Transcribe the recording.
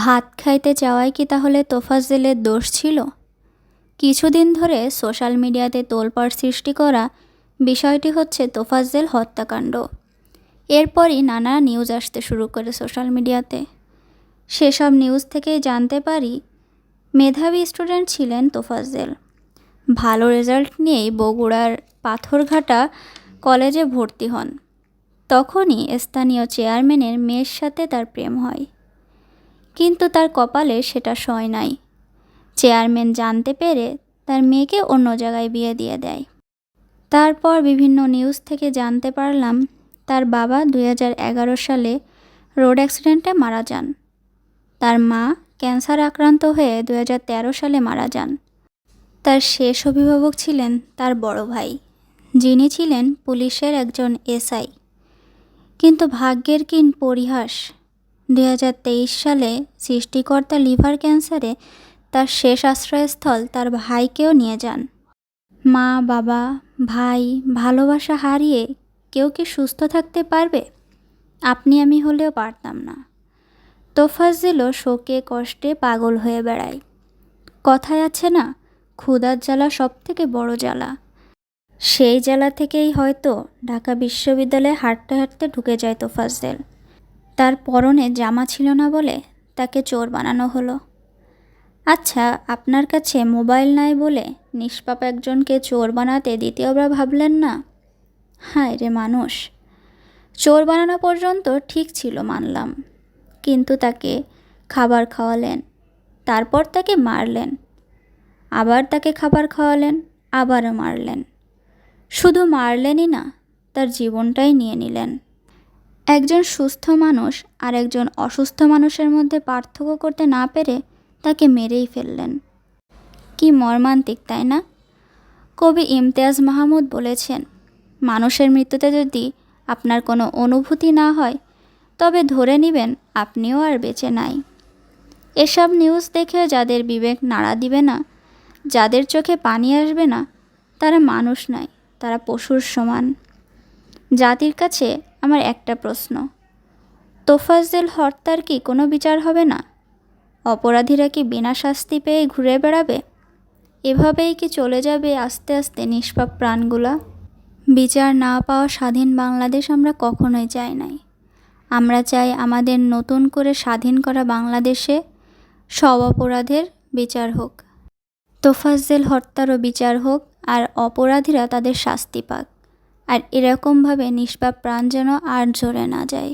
ভাত খাইতে চাওয়ায় কি তাহলে তোফাজ্জেলের দোষ ছিল? কিছুদিন ধরে সোশ্যাল মিডিয়াতে তোলপাড় সৃষ্টি করা বিষয়টি হচ্ছে তোফাজ্জেল হত্যাকাণ্ড। এরপরই নানা নিউজ আসতে শুরু করে সোশ্যাল মিডিয়াতে। সেসব নিউজ থেকেই জানতে পারি, মেধাবী স্টুডেন্ট ছিলেন তোফাজ্জেল। ভালো রেজাল্ট নিয়েই বগুড়ার পাথরঘাটা কলেজে ভর্তি হন। তখনই স্থানীয় চেয়ারম্যানের মেয়ের সাথে তার প্রেম হয়। কিন্তু তার কপালে সেটা সয় নাই। চেয়ারম্যান জানতে পেরে তার মেয়েকে অন্য জায়গায় বিয়ে দিয়ে দেয়। তারপর বিভিন্ন নিউজ থেকে জানতে পারলাম, তার বাবা দু হাজার এগারো সালে রোড অ্যাক্সিডেন্টে মারা যান। তার মা ক্যান্সার আক্রান্ত হয়ে দুই হাজার তেরো সালে মারা যান। তার শেষ অভিভাবক ছিলেন তার বড় ভাই, যিনি ছিলেন পুলিশের একজন এসআই। কিন্তু ভাগ্যের কিন পরিহাস দু হাজার তেইশ সালে সৃষ্টিকর্তা লিভার ক্যান্সারে তার শেষ আশ্রয়স্থল তার ভাইকেও নিয়ে যান। মা, বাবা, ভাই, ভালোবাসা হারিয়ে কেউ কি সুস্থ থাকতে পারবে? আপনি আমি হলেও পারতাম না। তোফাজ্জিলও শোকে, কষ্টে পাগল হয়ে বেড়ায়। কথায় আছে না, ক্ষুধার জ্বালা সব থেকে বড় জ্বালা। সেই জ্বালা থেকেই হয়তো ঢাকা বিশ্ববিদ্যালয়ে হাঁটতে হাঁটতে ঢুকে যায় তোফাজ্জেল। তার পরনে জামা ছিল না বলে তাকে চোর বানানো হলো। আচ্ছা আপনার কাছে মোবাইল নাই বলে নিষ্পাপ একজনকে চোর বানাতে দ্বিতীয়বার ভাবলেন না? হায় রে মানুষ। চোর বানানো পর্যন্ত ঠিক ছিল মানলাম। কিন্তু তাকে খাবার খাওয়ালেন, তারপর তাকে মারলেন, আবার তাকে খাবার খাওয়ালেন, আবারও মারলেন। শুধু মারলেনই না, তার জীবনটাই নিয়ে নিলেন। একজন সুস্থ মানুষ আর একজন অসুস্থ মানুষের মধ্যে পার্থক্য করতে না পেরে তাকে মেরেই ফেললেন। কি মর্মান্তিক, তাই না? কবি ইমতিয়াজ মাহমুদ বলেছেন, মানুষের মৃত্যুতে যদি আপনার কোনো অনুভূতি না হয়, তবে ধরে নেবেন আপনিও আর বেঁচে নাই। এসব নিউজ দেখে যাদের বিবেক নাড়া দিবে না, যাদের চোখে পানি আসবে না, তারা মানুষ নয়, তারা পশুর সমান। জাতির কাছে আমার একটা প্রশ্ন। তোফাজ্জেল হত্যার কি কোনো বিচার হবে না? অপরাধীরা কি বিনা শাস্তি পেয়ে ঘুরে বেড়াবে? এভাবেই কি চলে যাবে আস্তে আস্তে নিষ্পাপ প্রাণগুলা? বিচার না পাওয়া স্বাধীন বাংলাদেশ আমরা কখনোই চাই নাই। আমরা চাই আমাদের নতুন করে স্বাধীন করা বাংলাদেশে সব অপরাধের বিচার হোক। তোফাজ্জেল হত্যারও বিচার হোক আর অপরাধীরা তাদের শাস্তি পাক। আর এরকমভাবে নিষ্পাপ প্রাণ যেন আর ঝরে না যায়।